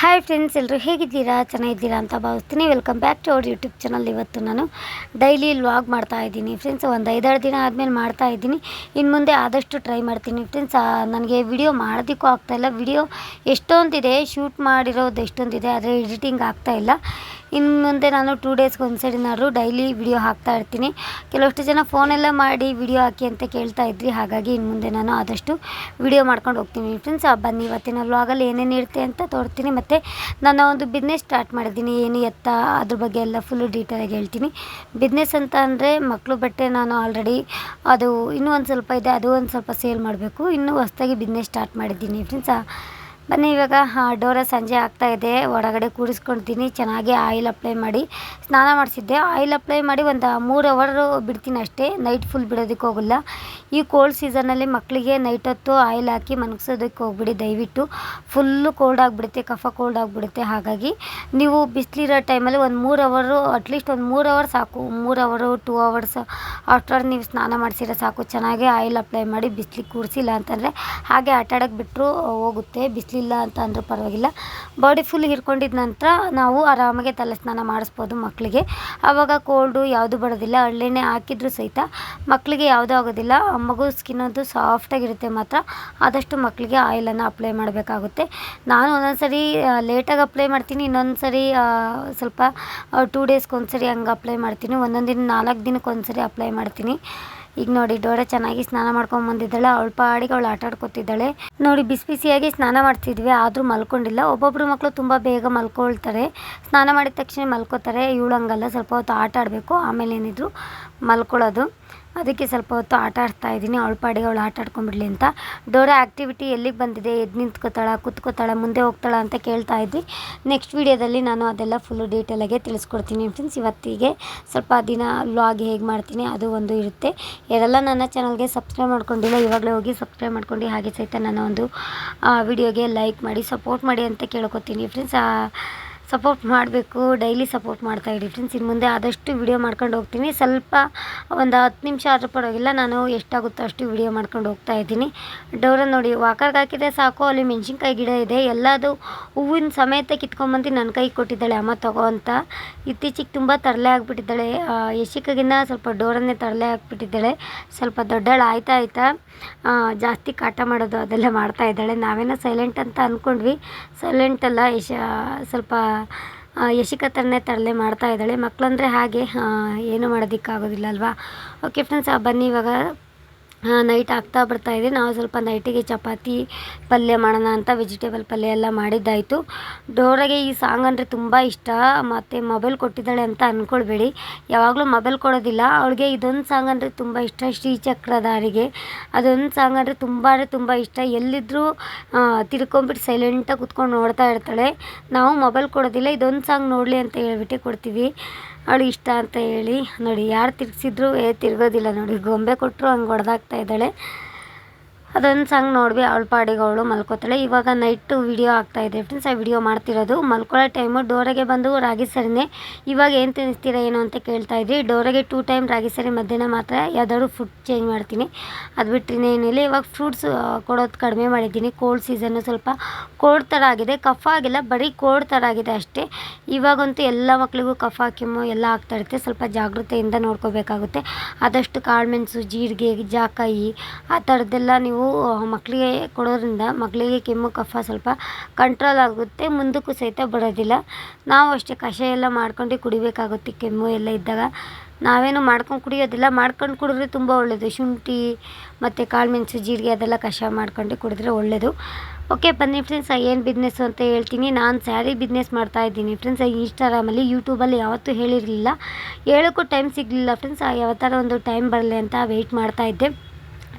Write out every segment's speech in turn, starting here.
Hi friends ಎಲ್ಲರೂ ಹೇಗಿದ್ದೀರಾ? ಚೆನ್ನಾಗಿದ್ದೀರಾ ಅಂತ ಭಾವಿಸ್ತೀನಿ. ವೆಲ್ಕಮ್ ಬ್ಯಾಕ್ ಟು ಅವ್ರ ಯೂಟ್ಯೂಬ್ ಚಾನಲ್ ಇವತ್ತು ನಾನು ಡೈಲಿ ವ್ಲಾಗ್ ಮಾಡ್ತಾ ಇದ್ದೀನಿ. ಫ್ರೆಂಡ್ಸ್ ಒಂದು ಐದಾರು ದಿನ ಆದಮೇಲೆ ಮಾಡ್ತಾ ಇದ್ದೀನಿ. ಇನ್ನು ಮುಂದೆ ಆದಷ್ಟು ಟ್ರೈ ಮಾಡ್ತೀನಿ. ಫ್ರೆಂಡ್ಸ್ ನನಗೆ ವಿಡಿಯೋ ಮಾಡೋದಕ್ಕೂ ಆಗ್ತಾಯಿಲ್ಲ ವಿಡಿಯೋ ಎಷ್ಟೊಂದಿದೆ? ಶೂಟ್ ಮಾಡಿರೋದು ಎಷ್ಟೊಂದಿದೆ? ಆದರೆ ಎಡಿಟಿಂಗ್ ಆಗ್ತಾಯಿಲ್ಲ ಇನ್ನು ಮುಂದೆ ನಾನು ಟೂ ಡೇಸ್ಗೆ ಒಂದು ಸರಿನಾದ್ರು ಡೈಲಿ ವಿಡಿಯೋ ಹಾಕ್ತಾ ಇರ್ತೀನಿ. ಕೆಲವಷ್ಟು ಜನ ಫೋನೆಲ್ಲ ಮಾಡಿ ವಿಡಿಯೋ ಹಾಕಿ ಅಂತ ಕೇಳ್ತಾ ಇದ್ರಿ. ಹಾಗಾಗಿ ಇನ್ನು ಮುಂದೆ ನಾನು ಆದಷ್ಟು ವಿಡಿಯೋ ಮಾಡ್ಕೊಂಡು ಹೋಗ್ತೀನಿ. ಫ್ರೆಂಡ್ಸ್ ಬನ್ನಿ, ಇವತ್ತಿನ ವ್ಲಾಗಲ್ಲಿ ಏನೇನು ಇರುತ್ತೆ ಅಂತ ತೋರ್ತೀನಿ. ಮತ್ತು ನಾನು ಒಂದು ಬಿಸ್ನೆಸ್ ಸ್ಟಾರ್ಟ್ ಮಾಡಿದ್ದೀನಿ. ಏನು ಎತ್ತ, ಅದ್ರ ಬಗ್ಗೆ ಎಲ್ಲ ಫುಲ್ಲು ಡೀಟೇಲಾಗಿ ಹೇಳ್ತೀನಿ. ಬಿಸ್ನೆಸ್ ಅಂತ ಅಂದರೆ ಮಕ್ಕಳು ಬಟ್ಟೆ ನಾನು ಆಲ್ರೆಡಿ ಅದು ಇನ್ನೂ ಒಂದು ಸ್ವಲ್ಪ ಇದೆ. ಅದು ಒಂದು ಸ್ವಲ್ಪ ಸೇಲ್ ಮಾಡಬೇಕು. ಇನ್ನೂ ಹೊಸ್ದಾಗಿ ಬಿಸ್ನೆಸ್ ಸ್ಟಾರ್ಟ್ ಮಾಡಿದ್ದೀನಿ. ಫ್ರೆಂಡ್ಸ್ ಬನ್ನಿ, ಇವಾಗ ಡೋರ ಸಂಜೆ ಆಗ್ತಾ ಇದೆ. ಹೊರಗಡೆ ಕೂರಿಸ್ಕೊಳ್ತೀನಿ ಚೆನ್ನಾಗಿ ಆಯಿಲ್ ಅಪ್ಲೈ ಮಾಡಿ ಸ್ನಾನ ಮಾಡಿಸಿದ್ದೆ. ಆಯಿಲ್ ಅಪ್ಲೈ ಮಾಡಿ ಒಂದು ಮೂರು ಅವರು ಬಿಡ್ತೀನಿ ಅಷ್ಟೇ. ನೈಟ್ ಫುಲ್ ಬಿಡೋದಕ್ಕೆ ಹೋಗಲ್ಲ. ಈ ಕೋಲ್ಡ್ ಸೀಸನಲ್ಲಿ ಮಕ್ಕಳಿಗೆ ನೈಟ್ ಹೊತ್ತು ಆಯಿಲ್ ಹಾಕಿ ಮನಗ್ಸೋದಕ್ಕೆ ಹೋಗ್ಬಿಡಿ, ದಯವಿಟ್ಟು. ಫುಲ್ಲು ಕೋಲ್ಡ್ ಆಗಿಬಿಡುತ್ತೆ, ಕಫ ಕೋಲ್ಡ್ ಆಗಿಬಿಡುತ್ತೆ. ಹಾಗಾಗಿ ನೀವು ಬಿಸಿಲಿರೋ ಟೈಮಲ್ಲಿ ಒಂದು ಮೂರು ಅವರು ಅಟ್ಲೀಸ್ಟ್ ಒಂದು ಮೂರು ಅವರ್ ಸಾಕು. ಮೂರು ಅವರು ಟೂ ಅವರ್ಸ್ ಆಫ್ಟರ್ ನೀವು ಸ್ನಾನ ಮಾಡಿಸಿರೋ ಸಾಕು. ಚೆನ್ನಾಗಿ ಆಯಿಲ್ ಅಪ್ಲೈ ಮಾಡಿ ಬಿಸಿಲಿಗೆ ಕೂರಿಸಿಲ್ಲ ಅಂತಂದರೆ ಹಾಗೆ ಆಟಾಡೋಕ್ಕೆ ಬಿಟ್ಟರು ಹೋಗುತ್ತೆ. ಬಿಸಿಲಿಲ್ಲ ಅಂತ ಅಂದರೂ ಪರವಾಗಿಲ್ಲ. ಬಾಡಿ ಫುಲ್ ಹಿರ್ಕೊಂಡಿದ ನಂತರ ನಾವು ಆರಾಮಾಗೆ ತಲೆ ಸ್ನಾನ ಮಾಡಿಸ್ಬೋದು ಮಕ್ಕಳಿಗೆ ಆವಾಗ ಕೋಲ್ಡು ಯಾವುದು ಬರೋದಿಲ್ಲ. ಹಳ್ಳೆಣ್ಣೆ ಹಾಕಿದ್ರೂ ಸಹಿತ ಮಕ್ಕಳಿಗೆ ಯಾವುದೂ ಆಗೋದಿಲ್ಲ. ಮಗು ಸ್ಕಿನ್ ಅಂತೂ ಸಾಫ್ಟಾಗಿರುತ್ತೆ ಮಾತ್ರ. ಆದಷ್ಟು ಮಕ್ಕಳಿಗೆ ಆಯಿಲನ್ನು ಅಪ್ಲೈ ಮಾಡಬೇಕಾಗುತ್ತೆ. ನಾನು ಒಂದೊಂದು ಸರಿ ಲೇಟಾಗಿ ಅಪ್ಲೈ ಮಾಡ್ತೀನಿ. ಇನ್ನೊಂದು ಸರಿ ಸ್ವಲ್ಪ ಟೂ ಡೇಸ್ಗೆ ಒಂದ್ಸರಿ ಹಂಗೆ ಅಪ್ಲೈ ಮಾಡ್ತೀನಿ. ಒಂದೊಂದು ದಿನ ನಾಲ್ಕು ದಿನಕ್ಕೆ ಒಂದ್ಸರಿ ಅಪ್ಲೈ ಮಾಡ್ತೀನಿ. ಈಗ ನೋಡಿ, ಡೋರೆ ಚೆನ್ನಾಗಿ ಸ್ನಾನ ಮಾಡ್ಕೊಂಡು ಬಂದಿದ್ದಾಳೆ. ಅವಳ ಪಾಡಿಗೆ ಅವಳು ಆಟ ಆಡ್ಕೊತಿದ್ದಾಳೆ. ನೋಡಿ, ಬಿಸಿ ಬಿಸಿಯಾಗಿ ಸ್ನಾನ ಮಾಡ್ತಿದ್ವಿ, ಆದರೂ ಮಲ್ಕೊಂಡಿಲ್ಲ. ಒಬ್ಬೊಬ್ರು ಮಕ್ಕಳು ತುಂಬ ಬೇಗ ಮಲ್ಕೊಳ್ತಾರೆ. ಸ್ನಾನ ಮಾಡಿದ ತಕ್ಷಣ ಮಲ್ಕೋತಾರೆ. ಇವಳು ಹಂಗಲ್ಲ, ಸ್ವಲ್ಪ ಹೊತ್ತು ಆಟ ಆಡಬೇಕು. ಆಮೇಲೆ ಏನಿದ್ರು ಮಲ್ಕೊಳ್ಳೋದು. ಅದಕ್ಕೆ ಸ್ವಲ್ಪ ಹೊತ್ತು ಆಟ ಆಡ್ತಾ ಇದ್ದೀನಿ. ಅವಳ ಪಾಡಿಗೆ ಅವಳು ಆಟ ಆಡ್ಕೊಂಡ್ಬಿಡ್ಲಿ ಅಂತ. ದೊಡ್ಡ ಆ್ಯಕ್ಟಿವಿಟಿ ಎಲ್ಲಿಗೆ ಬಂದಿದೆ? ಎದ್ದು ನಿಂತ್ಕೋತಾಳ, ಕುತ್ಕೋತಾಳ, ಮುಂದೆ ಹೋಗ್ತಾಳ ಅಂತ ಕೇಳ್ತಾ ಇದ್ವಿ. ನೆಕ್ಸ್ಟ್ ವೀಡಿಯೋದಲ್ಲಿ ನಾನು ಅದೆಲ್ಲ ಫುಲ್ಲು ಡೀಟೇಲಾಗೆ ತಿಳಿಸ್ಕೊಡ್ತೀನಿ ಫ್ರೆಂಡ್ಸ್ ಇವತ್ತಿಗೆ ಸ್ವಲ್ಪ ದಿನ ವ್ಲಾಗ್ ಹೇಗೆ ಮಾಡ್ತೀನಿ ಅದು ಒಂದು ಇರುತ್ತೆ. ಯಾರೆಲ್ಲ ನನ್ನ ಚಾನಲ್ಗೆ ಸಬ್ಸ್ಕ್ರೈಬ್ ಮಾಡ್ಕೊಂಡಿಲ್ಲ, ಇವಾಗಲೇ ಹೋಗಿ ಸಬ್ಸ್ಕ್ರೈಬ್ ಮಾಡ್ಕೊಂಡು ಹಾಗೆ ಸಹಿತ ನನ್ನ ಒಂದು ವಿಡಿಯೋಗೆ ಲೈಕ್ ಮಾಡಿ ಸಪೋರ್ಟ್ ಮಾಡಿ ಅಂತ ಕೇಳ್ಕೊತೀನಿ ಫ್ರೆಂಡ್ಸ್ ಸಪೋರ್ಟ್ ಮಾಡಬೇಕು, ಡೈಲಿ ಸಪೋರ್ಟ್ ಮಾಡ್ತಾ ಇದ್ದೀವಿ ಫ್ರೆಂಡ್ಸ್ ಇನ್ನು ಮುಂದೆ ಆದಷ್ಟು ವಿಡಿಯೋ ಮಾಡ್ಕೊಂಡು ಹೋಗ್ತೀನಿ. ಸ್ವಲ್ಪ ಒಂದು ಹತ್ತು ನಿಮಿಷ ಆದರೂ ಪರವಾಗಿಲ್ಲ, ನಾನು ಎಷ್ಟಾಗುತ್ತೋ ಅಷ್ಟು ವಿಡಿಯೋ ಮಾಡ್ಕೊಂಡು ಹೋಗ್ತಾ ಇದ್ದೀನಿ. ಡೋರ ನೋಡಿ ವಾಕರ್ಗೆ ಹಾಕಿದ್ರೆ ಸಾಕು, ಅಲ್ಲಿ ಮೆಣಸಿನ್ಕಾಯಿ ಗಿಡ ಇದೆ. ಎಲ್ಲದು ಹೂವಿನ ಸಮೇತ ಕಿತ್ಕೊಂಬಂದು ನನ್ನ ಕೈ ಕೊಟ್ಟಿದ್ದಾಳೆ ಅಮ್ಮ, ತಗೋ ಅಂತ. ಇತ್ತೀಚೆಗೆ ತುಂಬ ತರಲೆ ಆಗಿಬಿಟ್ಟಿದ್ದಾಳೆ. ಯಶಿಕಗಿನ್ನ ಸ್ವಲ್ಪ ಡೋರನ್ನೇ ತರಲೆ ಆಗಿಬಿಟ್ಟಿದ್ದಾಳೆ. ಸ್ವಲ್ಪ ದೊಡ್ಡಳು ಆಯ್ತಾ ಆಯ್ತಾ ಜಾಸ್ತಿ ಕಾಟ ಮಾಡೋದು ಅದೆಲ್ಲ ಮಾಡ್ತಾ ಇದ್ದಾಳೆ. ನಾವೇನೋ ಸೈಲೆಂಟ್ ಅಂತ ಅಂದ್ಕೊಂಡ್ವಿ ಸೈಲೆಂಟ್ ಅಲ್ಲ, ಯಶ, ಸ್ವಲ್ಪ ಯಶಿಕ ಥರನೇ ತರಲೆ ಮಾಡ್ತಾ ಇದ್ದಾಳೆ. ಮಕ್ಕಳಂದ್ರೆ ಹಾಗೆ ಏನು ಮಾಡೋದಕ್ಕಾಗೋದಿಲ್ಲ ಅಲ್ವಾ? ಓಕೆ ಫ್ರೆಂಡ್ಸ್ ಬನ್ನಿ ಇವಾಗ. ನೈಟ್ ಆಗ್ತಾ ಬರ್ತಾ ಇದೆ. ನಾವು ಸ್ವಲ್ಪ ನೈಟಿಗೆ ಚಪಾತಿ ಪಲ್ಯ ಮಾಡೋಣ ಅಂತ ವೆಜಿಟೇಬಲ್ ಪಲ್ಯ ಎಲ್ಲ ಮಾಡಿದ್ದಾಯಿತು. ಡೋರಾಗೆ ಈ ಸಾಂಗ್ ಅಂದರೆ ತುಂಬ ಇಷ್ಟ. ಮತ್ತು ಮೊಬೈಲ್ ಕೊಟ್ಟಿದ್ದಾಳೆ ಅಂತ ಅಂದ್ಕೊಳ್ಬೇಡಿ ಯಾವಾಗಲೂ ಮೊಬೈಲ್ ಕೊಡೋದಿಲ್ಲ. ಅವಳಿಗೆ ಇದೊಂದು ಸಾಂಗ್ ಅಂದರೆ ತುಂಬ ಇಷ್ಟ. ಶ್ರೀಚಕ್ರಧಾರಿಗೆ. ಅದೊಂದು ಸಾಂಗ್ ಅಂದರೆ ತುಂಬ ಅಂದರೆ ತುಂಬ ಇಷ್ಟ. ಎಲ್ಲಿದ್ದರೂ ತಿರ್ಕೊಂಬಿಟ್ಟು ಸೈಲೆಂಟಾಗಿ ಕುತ್ಕೊಂಡು ನೋಡ್ತಾ ಇರ್ತಾಳೆ. ನಾವು ಮೊಬೈಲ್ ಕೊಡೋದಿಲ್ಲ. ಇದೊಂದು ಸಾಂಗ್ ನೋಡಲಿ ಅಂತ ಹೇಳ್ಬಿಟ್ಟೆ ಕೊಡ್ತೀವಿ. ಅವಳು ಇಷ್ಟ ಅಂತ ಹೇಳಿ ನೋಡಿ, ಯಾರು ತಿರ್ಗಿಸಿದ್ರು ಏ, ತಿರ್ಗೋದಿಲ್ಲ ನೋಡಿ, ಗೊಂಬೆ ಕೊಟ್ಟರು ಹಂಗೆ ಹೊಡೆದಾಕ್ತಾ ಇದ್ದಾಳೆ. ಅದೊಂದು ಸಾಂಗ್ ನೋಡ್ಬಿ ಅವಳ ಪಾಡಿಗೆ ಅವಳು ಮಲ್ಕೋತಾಳೆ. ಇವಾಗ ನೈಟು ವಿಡಿಯೋ ಆಗ್ತಾ ಇದೆ ಫ್ರೆಂಡ್ಸ್ ಆ ವಿಡಿಯೋ ಮಾಡ್ತಿರೋದು. ಮಲ್ಕೊಳ್ಳೋ ಟೈಮು ಡೋರಿಗೆ ಬಂದು ರಾಗಿ ಸರಿನೇ. ಇವಾಗ ಏನು ತಿನ್ನಿಸ್ತೀರಾ, ಏನು ಅಂತ ಕೇಳ್ತಾ ಇದ್ರಿ. ಡೋರಿಗೆ ಟೂ ಟೈಮ್ ರಾಗಿ ಸರಿ, ಮಧ್ಯಾಹ್ನ ಮಾತ್ರ ಯಾವ್ದಾದ್ರು ಫುಡ್ ಚೇಂಜ್ ಮಾಡ್ತೀನಿ. ಅದು ಬಿಟ್ಟರೆ ಏನಿಲ್ಲ ಇವಾಗ ಫ್ರೂಟ್ಸ್ ಕೊಡೋದು ಕಡಿಮೆ ಮಾಡಿದ್ದೀನಿ. ಕೋಲ್ಡ್ ಸೀಸನ್ನು ಸ್ವಲ್ಪ ಕೋಲ್ಡ್ ಥರ ಆಗಿದೆ. ಕಫ ಆಗಿಲ್ಲ, ಬರೀ ಕೋಲ್ಡ್ ಥರ ಆಗಿದೆ ಅಷ್ಟೇ. ಇವಾಗಂತೂ ಎಲ್ಲ ಮಕ್ಕಳಿಗೂ ಕಫ ಕೆಮ್ಮು ಎಲ್ಲ ಆಗ್ತಾ ಇರುತ್ತೆ. ಸ್ವಲ್ಪ ಜಾಗೃತೆಯಿಂದ ನೋಡ್ಕೋಬೇಕಾಗುತ್ತೆ. ಆದಷ್ಟು ಕಾಳುಮೆಣಸು ಜೀರಿಗೆ, ಜಾಕಾಯಿ, ಆ ಥರದ್ದೆಲ್ಲ ನೀವು ಮಕ್ಕಳಿಗೆ ಕೊಡೋದರಿಂದ ಮಕ್ಕಳಿಗೆ ಕೆಮ್ಮು, ಕಫ ಸ್ವಲ್ಪ ಕಂಟ್ರೋಲ್ ಆಗುತ್ತೆ. ಮುಂದಕ್ಕೂ ಸಹಿತ ಬರೋದಿಲ್ಲ. ನಾವು ಅಷ್ಟೇ ಕಷಾಯ ಎಲ್ಲ ಮಾಡ್ಕೊಂಡು ಕುಡಿಬೇಕಾಗುತ್ತೆ. ಕೆಮ್ಮು ಎಲ್ಲ ಇದ್ದಾಗ ನಾವೇನು ಮಾಡ್ಕೊಂಡು ಕುಡಿಯೋದಿಲ್ಲ. ಮಾಡ್ಕೊಂಡು ಕುಡಿದ್ರೆ ತುಂಬ ಒಳ್ಳೆಯದು ಶುಂಠಿ ಮತ್ತು ಕಾಳುಮೆಣಸು ಜೀರಿಗೆ ಅದೆಲ್ಲ ಕಷಾಯ ಮಾಡ್ಕೊಂಡು ಕುಡಿದ್ರೆ ಒಳ್ಳೆಯದು ಓಕೆ ಬನ್ನಿ ಫ್ರೆಂಡ್ಸ್ ಏನು ಬಿಸ್ನೆಸ್ ಅಂತ ಹೇಳ್ತೀನಿ. ನಾನು ಸ್ಯಾರಿ ಬಿಸ್ನೆಸ್ ಮಾಡ್ತಾ ಇದ್ದೀನಿ ಫ್ರೆಂಡ್ಸ್ ಇನ್ಸ್ಟಾಗ್ರಾಮಲ್ಲಿ ಯೂಟ್ಯೂಬಲ್ಲಿ ಯಾವತ್ತೂ ಹೇಳಿರಲಿಲ್ಲ. ಹೇಳೋಕ್ಕೂ ಟೈಮ್ ಸಿಗಲಿಲ್ಲ ಫ್ರೆಂಡ್ಸ್ ಯಾವ ಥರ ಒಂದು ಟೈಮ್ ಬರಲಿ ಅಂತ ವೆಯ್ಟ್ ಮಾಡ್ತಾ ಇದ್ದೆ.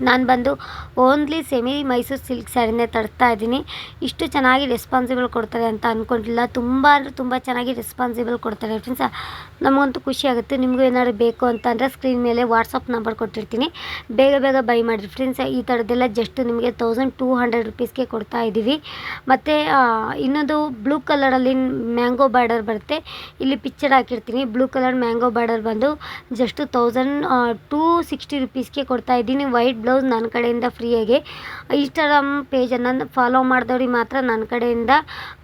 ನಾನು ಬಂದು ಓನ್ಲಿ ಸೆಮಿ ಮೈಸೂರು ಸಿಲ್ಕ್ ಸ್ಯಾರಿನೇ ತರ್ತಾ ಇದ್ದೀನಿ. ಇಷ್ಟು ಚೆನ್ನಾಗಿ ರೆಸ್ಪಾನ್ಸಿಬಲ್ ಕೊಡ್ತಾರೆ ಅಂತ ಅಂದ್ಕೊಂಡಿಲ್ಲ ತುಂಬ ಅಂದರೆ ತುಂಬ ಚೆನ್ನಾಗಿ ರೆಸ್ಪಾನ್ಸಿಬಲ್ ಕೊಡ್ತಾರೆ ಫ್ರೆಂಡ್ಸ್ ನಮಗಂತೂ ಖುಷಿ ಆಗುತ್ತೆ. ನಿಮಗೂ ಏನಾದ್ರು ಬೇಕು ಅಂತಂದರೆ ಸ್ಕ್ರೀನ್ ಮೇಲೆ ವಾಟ್ಸಪ್ ನಂಬರ್ ಕೊಟ್ಟಿರ್ತೀನಿ. ಬೇಗ ಬೇಗ ಬೈ ಮಾಡಿರಿ ಫ್ರೆಂಡ್ಸ್ ಈ ಥರದ್ದೆಲ್ಲ ಜಸ್ಟ್ ನಿಮಗೆ ತೌಸಂಡ್ ಟೂ ಹಂಡ್ರೆಡ್ ರುಪೀಸ್ಗೆ ಕೊಡ್ತಾ ಇದ್ದೀವಿ. ಮತ್ತು ಇನ್ನೊಂದು ಬ್ಲೂ ಕಲರಲ್ಲಿ ಮ್ಯಾಂಗೋ ಬಾರ್ಡರ್ ಬರುತ್ತೆ. ಇಲ್ಲಿ ಪಿಕ್ಚರ್ ಹಾಕಿರ್ತೀನಿ. ಬ್ಲೂ ಕಲರ್ ಮ್ಯಾಂಗೋ ಬಾರ್ಡರ್ ಬಂದು ಜಸ್ಟ್ ತೌಸಂಡ್ ಟೂ ಸಿಕ್ಸ್ಟಿ ರುಪೀಸ್ಗೆ ಕೊಡ್ತಾ ಇದ್ದೀನಿ. ವೈಟ್ ಬ್ಲೌಸ್ ಬ್ಲೌಸ್ ನನ್ನ ಕಡೆಯಿಂದ ಫ್ರೀಯಾಗಿ. ಇನ್ಸ್ಟಾಗ್ರಾಮ್ ಪೇಜನ್ನು ಫಾಲೋ ಮಾಡಿದವ್ರಿಗೆ ಮಾತ್ರ ನನ್ನ ಕಡೆಯಿಂದ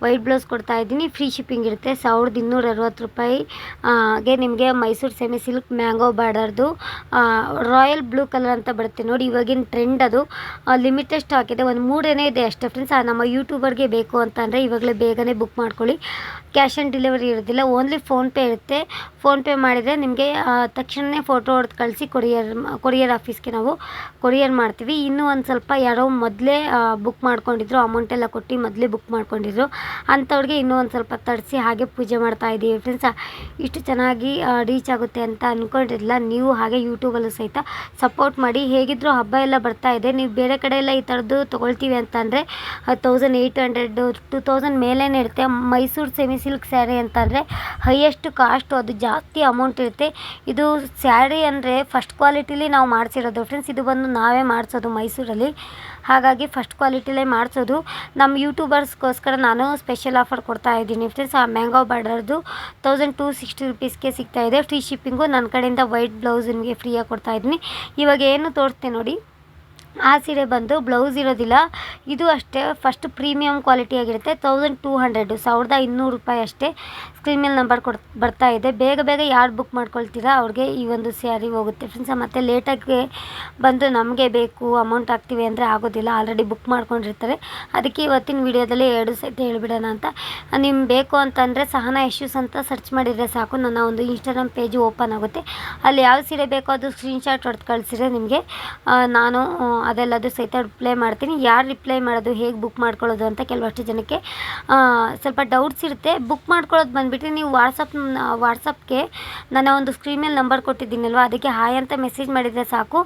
ವೈಟ್ ಬ್ಲೌಸ್ ಕೊಡ್ತಾ ಇದ್ದೀನಿ. ಫ್ರೀ ಶಿಪ್ಪಿಂಗ್ ಇರುತ್ತೆ. ಸಾವಿರದ ಇನ್ನೂರ ಅರವತ್ತು ರೂಪಾಯಿ ಹಾಗೆ ನಿಮಗೆ ಮೈಸೂರು ಸೆಮಿ ಸಿಲ್ಕ್ ಮ್ಯಾಂಗೋ ಬಾರ್ಡರ್ದು ರಾಯಲ್ ಬ್ಲೂ ಕಲರ್ ಅಂತ ಬರುತ್ತೆ ನೋಡಿ. ಇವಾಗಿನ ಟ್ರೆಂಡ್ ಅದು. ಲಿಮಿಟೆಡ್ ಸ್ಟಾಕ್ ಇದೆ. ಒಂದು ಮೂರನೇ ಇದೆ ಅಷ್ಟೇ ಫ್ರೆಂಡ್ಸ್ ನಮ್ಮ ಯೂಟ್ಯೂಬರ್ಗೆ ಬೇಕು ಅಂತಂದರೆ ಇವಾಗಲೇ ಬೇಗನೆ ಬುಕ್ ಮಾಡ್ಕೊಳ್ಳಿ. ಕ್ಯಾಶ್ ಆನ್ ಡೆಲಿವರಿ ಇರೋದಿಲ್ಲ. ಓನ್ಲಿ ಫೋನ್ಪೇ ಇರುತ್ತೆ. ಫೋನ್ಪೇ ಮಾಡಿದರೆ ನಿಮಗೆ ತಕ್ಷಣವೇ ಫೋಟೋ ಹೊಡೆದು ಕಳಿಸಿ ಕೊರಿಯರ್ ಕೊರಿಯರ್ ಆಫೀಸ್ಗೆ ನಾವು ಕೊರಿಯರ್ ಮಾಡ್ತೀವಿ. ಇನ್ನೂ ಒಂದು ಸ್ವಲ್ಪ ಯಾರೋ ಮೊದಲೇ ಬುಕ್ ಮಾಡ್ಕೊಂಡಿದ್ರು. ಅಮೌಂಟ್ ಎಲ್ಲ ಕೊಟ್ಟು ಮೊದಲೇ ಬುಕ್ ಮಾಡ್ಕೊಂಡಿದ್ರು. ಅಂಥವ್ರಿಗೆ ಇನ್ನೂ ಒಂದು ಸ್ವಲ್ಪ ತರಿಸಿ ಹಾಗೆ ಪೂಜೆ ಮಾಡ್ತಾ ಇದ್ದೀವಿ ಫ್ರೆಂಡ್ಸ್ ಇಷ್ಟು ಚೆನ್ನಾಗಿ ರೀಚ್ ಆಗುತ್ತೆ ಅಂತ ಅಂದ್ಕೊಂಡಿರಲಿಲ್ಲ ನೀವು ಹಾಗೆ ಯೂಟ್ಯೂಬಲ್ಲೂ ಸಹಿತ ಸಪೋರ್ಟ್ ಮಾಡಿ. ಹೇಗಿದ್ದರೂ ಹಬ್ಬ ಎಲ್ಲ ಬರ್ತಾ ಇದೆ. ನೀವು ಬೇರೆ ಕಡೆ ಎಲ್ಲ ಈ ಥರದ್ದು ತೊಗೊಳ್ತೀವಿ ಅಂತಂದರೆ thousand eight hundred two thousand ಮೇಲೇ ಇರುತ್ತೆ. ಮೈಸೂರು ಸೆಮಿ ಸಿಲ್ಕ್ ಸ್ಯಾರಿ ಅಂತಂದರೆ ಹೈಯೆಸ್ಟ್ ಕಾಸ್ಟು ಅದು ಜಾಸ್ತಿ ಅಮೌಂಟ್ ಇರುತ್ತೆ. ಇದು ಸ್ಯಾರಿ ಅಂದರೆ ಫಸ್ಟ್ ಕ್ವಾಲಿಟಿಲಿ ನಾವು ಮಾಡಿಸಿರೋದು ಫ್ರೆಂಡ್ಸ್ ಇದು ಬಂದು ನಾವೇ ಮಾಡಿಸೋದು ಮೈಸೂರಲ್ಲಿ. ಹಾಗಾಗಿ ಫಸ್ಟ್ ಕ್ವಾಲಿಟಿಲೇ ಮಾಡಿಸೋದು. ನಮ್ಮ ಯೂಟ್ಯೂಬರ್ಸ್ಗೋಸ್ಕರ ನಾನು ಸ್ಪೆಷಲ್ ಆಫರ್ ಕೊಡ್ತಾ ಇದ್ದೀನಿ ಫ್ರೆಂಡ್ಸ್ ಆ ಮ್ಯಾಂಗೋ ಬಾರ್ಡರ್ದು ತೌಸಂಡ್ ಟು ಸಿಕ್ಸ್ಟಿ ರುಪೀಸ್ಗೆ ಸಿಗ್ತಾಯಿದೆ ಫ್ರೀ ಶಿಪ್ಪಿಂಗು ನನ್ನ ಕಡೆಯಿಂದ ವೈಟ್ ಬ್ಲೌಸ್ ನಿಮಗೆ ಫ್ರೀಯಾಗಿ ಕೊಡ್ತಾ ಇದ್ದೀನಿ. ಇವಾಗ ಏನು ತೋರಿಸ್ತೀನಿ ನೋಡಿ. ಆ ಸೀರೆ ಬಂದು ಬ್ಲೌಸ್ ಇರೋದಿಲ್ಲ. ಇದು ಅಷ್ಟೇ ಫಸ್ಟ್ ಪ್ರೀಮಿಯಮ್ ಕ್ವಾಲಿಟಿಯಾಗಿರುತ್ತೆ ತೌಸಂಡ್ ಟೂ ಹಂಡ್ರೆಡು ಸಾವಿರದ ಇನ್ನೂರು ರೂಪಾಯಿ ಅಷ್ಟೇ ಸ್ಕ್ರೀನ್ ಮೇಲೆ ನಂಬರ್ ಕೊಡ್, ಬರ್ತಾ ಇದೆ. ಬೇಗ ಬೇಗ ಯಾರು ಬುಕ್ ಮಾಡ್ಕೊಳ್ತೀರಾ ಅವ್ರಿಗೆ ಈ ಒಂದು ಸ್ಯಾರಿ ಹೋಗುತ್ತೆ. ಫ್ರೆಂಡ್ಸ್ ಮತ್ತು ಲೇಟಾಗಿ ಬಂದು ನಮಗೆ ಬೇಕು ಅಮೌಂಟ್ ಹಾಕ್ತೀವಿ ಅಂದರೆ ಆಗೋದಿಲ್ಲ. ಆಲ್ರೆಡಿ ಬುಕ್ ಮಾಡ್ಕೊಂಡಿರ್ತಾರೆ. ಅದಕ್ಕೆ ಇವತ್ತಿನ ವಿಡಿಯೋದಲ್ಲಿ ಎರಡು ಸಹಿತ ಹೇಳಿಬಿಡೋಣ ಅಂತ. ನಿಮ್ಗೆ ಬೇಕು ಅಂತಂದರೆ ಸಹನಾ ಇಶ್ಯೂಸ್ ಅಂತ ಸರ್ಚ್ ಮಾಡಿದರೆ ಸಾಕು. ನನ್ನ ಒಂದು ಇನ್ಸ್ಟಾಗ್ರಾಮ್ ಪೇಜ್ ಓಪನ್ ಆಗುತ್ತೆ. ಅಲ್ಲಿ ಯಾವ ಸೀರೆ ಬೇಕೋ ಅದು ಸ್ಕ್ರೀನ್ಶಾಟ್ ಹೊಡೆದು ಕಳಿಸಿದ್ರೆ ನಿಮಗೆ ನಾನು ಅದೆಲ್ಲದು ಸಹಿತ ರಿಪ್ಲೈ ಮಾಡ್ತೀನಿ. ಯಾರು ರಿಪ್ಲೈ ಮಾಡೋದು, ಹೇಗೆ ಬುಕ್ ಮಾಡ್ಕೊಳ್ಳೋದು ಅಂತ ಕೆಲವಷ್ಟು ಜನಕ್ಕೆ ಸ್ವಲ್ಪ ಡೌಟ್ಸ್ ಇರುತ್ತೆ. ಬುಕ್ ಮಾಡ್ಕೊಳ್ಳೋದು ಬಂದುಬಿಟ್ಟು ನೀವು ವಾಟ್ಸಪ್ ವಾಟ್ಸಪ್ಗೆ ನನ್ನ ಒಂದು ಸ್ಕ್ರೀನ್ ಮೇಲೆ ನಂಬರ್ ಕೊಟ್ಟಿದ್ದೀನಲ್ವ, ಅದಕ್ಕೆ ಹಾಯ್ ಅಂತ ಮೆಸೇಜ್ ಮಾಡಿದರೆ ಸಾಕು.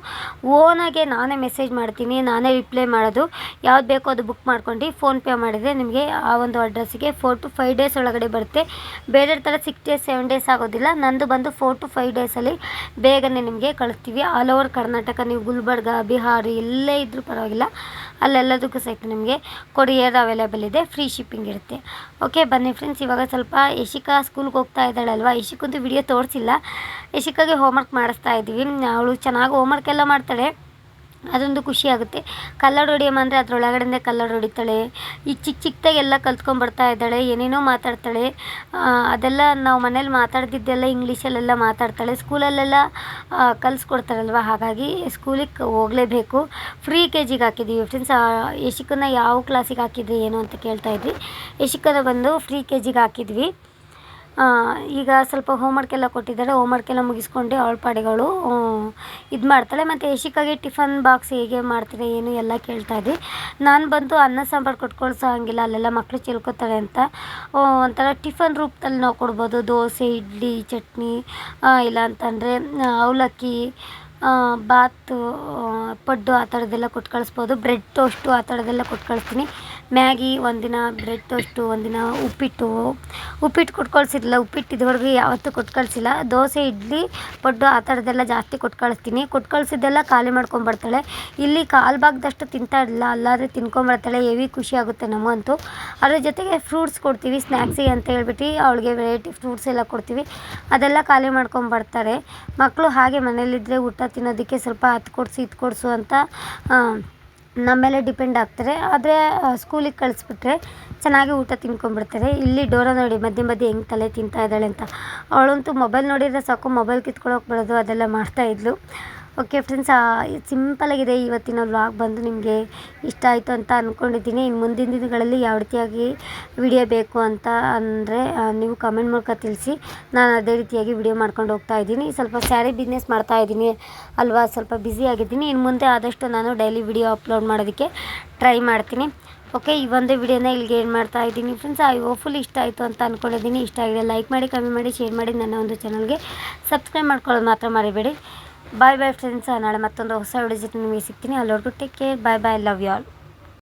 ಓನಾಗೆ ನಾನೇ ಮೆಸೇಜ್ ಮಾಡ್ತೀನಿ, ನಾನೇ ರಿಪ್ಲೈ ಮಾಡೋದು. ಯಾವ್ದು ಬೇಕೋ ಅದು ಬುಕ್ ಮಾಡ್ಕೊಂಡು ಫೋನ್ಪೇ ಮಾಡಿದರೆ ನಿಮಗೆ ಆ ಒಂದು ಅಡ್ರೆಸ್ಸಿಗೆ ಫೋರ್ ಟು ಫೈವ್ ಡೇಸ್ ಒಳಗಡೆ ಬರುತ್ತೆ. ಬೇರೆ ಥರ ಸಿಕ್ಸ್ ಡೇಸ್ ಸೆವೆನ್ ಡೇಸ್ ಆಗೋದಿಲ್ಲ. ನಂದು ಬಂದು ಫೋರ್ ಟು ಫೈವ್ ಡೇಸಲ್ಲಿ ಬೇಗನೆ ನಿಮಗೆ ಕಳಿಸ್ತೀವಿ. ಆಲ್ ಓವರ್ ಕರ್ನಾಟಕ, ನೀವು ಗುಲ್ಬರ್ಗ, ಬಿಹಾರ್ ಎಲ್ಲೇ ಇದ್ದರೂ ಪರವಾಗಿಲ್ಲ. ಅಲ್ಲೆಲ್ಲದಕ್ಕೂ ಸಹಿತ ನಿಮಗೆ ಕೊಡಿಯರ್ ಅವೈಲೇಬಲ್ ಇದೆ. ಫ್ರೀ ಶಿಪ್ಪಿಂಗ್ ಇರುತ್ತೆ. ಓಕೆ ಬನ್ನಿ ಫ್ರೆಂಡ್ಸ್ ಇವಾಗ ಸ್ವಲ್ಪ ಯಶಿಕಾ ಸ್ಕೂಲ್ಗೆ ಹೋಗ್ತಾ ಇದ್ದಾಳಲ್ವ? ಯಶಿಕಂತೂ ವಿಡಿಯೋ ತೋರಿಸಿಲ್ಲ. ಯಶಿಕಾಗೆ ಹೋಮ್ವರ್ಕ್ ಮಾಡಿಸ್ತಾ ಇದ್ದೀವಿ. ಅವಳು ಚೆನ್ನಾಗಿ ಹೋಮ್ವರ್ಕ್ ಎಲ್ಲ ಮಾಡ್ತಾಳೆ. ಅದೊಂದು ಖುಷಿ ಆಗುತ್ತೆ. ಕಲ್ಲಡ್ ಹೊಡಿಯಮ್ಮ ಅಂದರೆ ಅದರೊಳಗಡೆಯಿಂದ ಕಲ್ಲಡ್ ಹೊಡಿತಾಳೆ. ಈ ಚಿಕ್ಕ ಚಿಕ್ಕದಾಗೆಲ್ಲ ಕಲ್ತ್ಕೊಂಡ್ಬರ್ತಾ ಇದ್ದಾಳೆ, ಏನೇನೋ ಮಾತಾಡ್ತಾಳೆ. ಅದೆಲ್ಲ ನಾವು ಮನೇಲಿ ಮಾತಾಡ್ತಿದ್ದೆಲ್ಲ ಇಂಗ್ಲೀಷಲ್ಲೆಲ್ಲ ಮಾತಾಡ್ತಾಳೆ. ಸ್ಕೂಲಲ್ಲೆಲ್ಲ ಕಲಿಸ್ಕೊಡ್ತಾರಲ್ವ? ಹಾಗಾಗಿ ಸ್ಕೂಲಿಗೆ ಹೋಗಲೇಬೇಕು. ಫ್ರೀ ಕೆ ಜಿಗೆ ಹಾಕಿದ್ದೀವಿ ಫ್ರೆಂಡ್ಸ್ ಯಶಿಕನ್ನ ಯಾವ ಕ್ಲಾಸಿಗೆ ಹಾಕಿದ್ರಿ, ಏನು ಅಂತ ಕೇಳ್ತಾಯಿದ್ವಿ ಯಶಿಕನ ಬಂದು ಫ್ರೀ ಕೆ ಜಿಗೆ ಹಾಕಿದ್ವಿ. ಈಗ ಸ್ವಲ್ಪ ಹೋಮ್ವರ್ಕ್ ಎಲ್ಲ ಕೊಟ್ಟಿದ್ದಾರೆ. ಹೋಮ್ವರ್ಕ್ ಎಲ್ಲ ಮುಗಿಸ್ಕೊಂಡು ಅವಳ ಪಾಡಿಗಳು. ಇದು ಮಾಡ್ತಾಳೆ. ಮತ್ತು ಯಶಿಕಾಗೆ ಟಿಫನ್ ಬಾಕ್ಸ್ ಹೇಗೆ ಮಾಡ್ತೀರಿ, ಏನು ಎಲ್ಲ ಕೇಳ್ತಾ ಇದ್ವಿ ನಾನು ಬಂದು ಅನ್ನ ಸಾಂಬಾರು ಕೊಟ್ಕೊಳ್ಸೋ ಹಂಗಿಲ್ಲ. ಅಲ್ಲೆಲ್ಲ ಮಕ್ಕಳು ಚಿಲ್ಕೋತಾರೆ ಅಂತ. ಒಂಥರ ಟಿಫನ್ ರೂಪದಲ್ಲಿ ನಾವು ಕೊಡ್ಬೋದು. ದೋಸೆ, ಇಡ್ಲಿ, ಚಟ್ನಿ ಇಲ್ಲ ಅಂತಂದರೆ ಅವಲಕ್ಕಿ ಬಾತು ಪಡ್ಡು ಆ ಥರದ್ದೆಲ್ಲ ಕೊಟ್ಟು ಕಳಿಸ್ಬೋದು ಬ್ರೆಡ್ ಟೋಸ್ಟು ಆ ಥರದ್ದೆಲ್ಲ ಕೊಟ್ಟು ಕಳಿಸ್ತೀನಿ ಮ್ಯಾಗಿ ಒಂದಿನ, ಬ್ರೆಡ್ ಟೋಸ್ಟು ಒಂದಿನ, ಉಪ್ಪಿಟ್ಟು ಉಪ್ಪಿಟ್ಟು ಕೊಟ್ಟು ಕಳಿಸಿರಲಿಲ್ಲ ಉಪ್ಪಿಟ್ಟು ಇದುವರೆಗೂ ಯಾವತ್ತೂ ಕೊಟ್ಟು ಕಳಿಸಿಲ್ಲ ದೋಸೆ, ಇಡ್ಲಿ, ಪಡ್ಡು ಆ ಥರದ್ದೆಲ್ಲ ಜಾಸ್ತಿ ಕೊಟ್ಟು ಕಳಿಸ್ತೀನಿ ಕೊಟ್ಟು ಕಳಿಸಿದ್ದೆಲ್ಲ ಖಾಲಿ ಮಾಡ್ಕೊಂಬರ್ತಾಳೆ ಇಲ್ಲಿ ಕಾಲು ಭಾಗದಷ್ಟು ತಿಂತಾ ಇರಲಿಲ್ಲ, ಅಲ್ಲಾದರೆ ತಿನ್ಕೊಂಬರ್ತಾಳೆ ಹೆವಿ ಖುಷಿ ಆಗುತ್ತೆ ನಮಗಂತೂ ಅದ್ರ ಜೊತೆಗೆ ಫ್ರೂಟ್ಸ್ ಕೊಡ್ತೀವಿ, ಸ್ನ್ಯಾಕ್ಸಿಗೆ ಅಂತ ಹೇಳ್ಬಿಟ್ಟು ಅವಳಿಗೆ ವೆರೈಟಿ ಫ್ರೂಟ್ಸ್ ಎಲ್ಲ ಕೊಡ್ತೀವಿ. ಅದೆಲ್ಲ ಖಾಲಿ ಮಾಡ್ಕೊಂಬರ್ತಾರೆ ಮಕ್ಕಳು ಹಾಗೆ ಮನೇಲಿದ್ದರೆ ಊಟ ತಿನ್ನೋದಕ್ಕೆ ಸ್ವಲ್ಪ ಹತ್ತು ಕೊಡಿಸು, ಇದು ಕೊಡಿಸು ಅಂತ ನಮ್ಮ ಮೇಲೆ ಡಿಪೆಂಡ್ ಆಗ್ತಾರೆ. ಆದರೆ ಸ್ಕೂಲಿಗೆ ಕಳಿಸ್ಬಿಟ್ರೆ ಚೆನ್ನಾಗಿ ಊಟ ತಿನ್ಕೊಂಬಿಡ್ತಾರೆ ಇಲ್ಲಿ ಡೋರ ನೋಡಿ, ಮಧ್ಯೆ ಮಧ್ಯೆ ಹೆಂಗೆ ತಲೆ ತಿಂತಾ ಇದ್ದಾಳೆ ಅಂತ. ಅವಳಂತೂ ಮೊಬೈಲ್ ನೋಡಿದರೆ ಸಾಕು, ಮೊಬೈಲ್ ಕಿತ್ಕೊಳ್ಳೋಕೆ ಬಿಡೋದು ಅದೆಲ್ಲ ಮಾಡ್ತಾಯಿದ್ಲು ಓಕೆ ಫ್ರೆಂಡ್ಸ್ ಸಿಂಪಲಾಗಿದೆ ಇವತ್ತಿನ ವ್ಲಾಗ್ ಬಂದು ನಿಮಗೆ ಇಷ್ಟ ಆಯಿತು ಅಂತ ಅಂದ್ಕೊಂಡಿದ್ದೀನಿ ಇನ್ನು ಮುಂದಿನ ದಿನಗಳಲ್ಲಿ ಯಾವ ರೀತಿಯಾಗಿ ವಿಡಿಯೋ ಬೇಕು ಅಂತ ಅಂದರೆ ನೀವು ಕಮೆಂಟ್ ಮೂಲಕ ತಿಳಿಸಿ. ನಾನು ಅದೇ ರೀತಿಯಾಗಿ ವಿಡಿಯೋ ಮಾಡ್ಕೊಂಡು ಹೋಗ್ತಾ ಇದ್ದೀನಿ. ಸ್ವಲ್ಪ ಸ್ಯಾರಿ ಬಿಸ್ನೆಸ್ ಮಾಡ್ತಾ ಇದ್ದೀನಿ ಅಲ್ವಾ? ಸ್ವಲ್ಪ ಬ್ಯುಸಿ ಆಗಿದ್ದೀನಿ. ಇನ್ನು ಮುಂದೆ ಆದಷ್ಟು ನಾನು ಡೈಲಿ ವಿಡಿಯೋ ಅಪ್ಲೋಡ್ ಮಾಡೋದಕ್ಕೆ ಟ್ರೈ ಮಾಡ್ತೀನಿ. ಓಕೆ ಈ ಒಂದು ವಿಡಿಯೋನ ಇಲ್ಲಿಗೆ ಏನು ಮಾಡ್ತಾ ಇದ್ದೀನಿ. ಫ್ರೆಂಡ್ಸ್ ಐ ಹೋಪ್ಫುಲ್ ಇಷ್ಟ ಆಯಿತು ಅಂತ ಅಂದ್ಕೊಂಡಿದ್ದೀನಿ ಇಷ್ಟ ಆಗಿದೆ ಲೈಕ್ ಮಾಡಿ ಕಮೆಂಟ್ ಮಾಡಿ ಶೇರ್ ಮಾಡಿ ನನ್ನ ಒಂದು ಚಾನಲ್ಗೆ ಸಬ್ಸ್ಕ್ರೈಬ್ ಮಾಡ್ಕೊಳ್ಳೋದು ಮಾತ್ರ ಮರಿಬೇಡಿ. ಬಾಯ್ ಬಾಯ್ ಫ್ರೆಂಡ್ಸ್ ನಾಳೆ ಮತ್ತೊಂದು ಹೊಸ ವಿಡಿಯೋ ಜೊತೆ ನಿಮಗೆ ಸಿಗ್ತೀನಿ. Take care bye bye love you all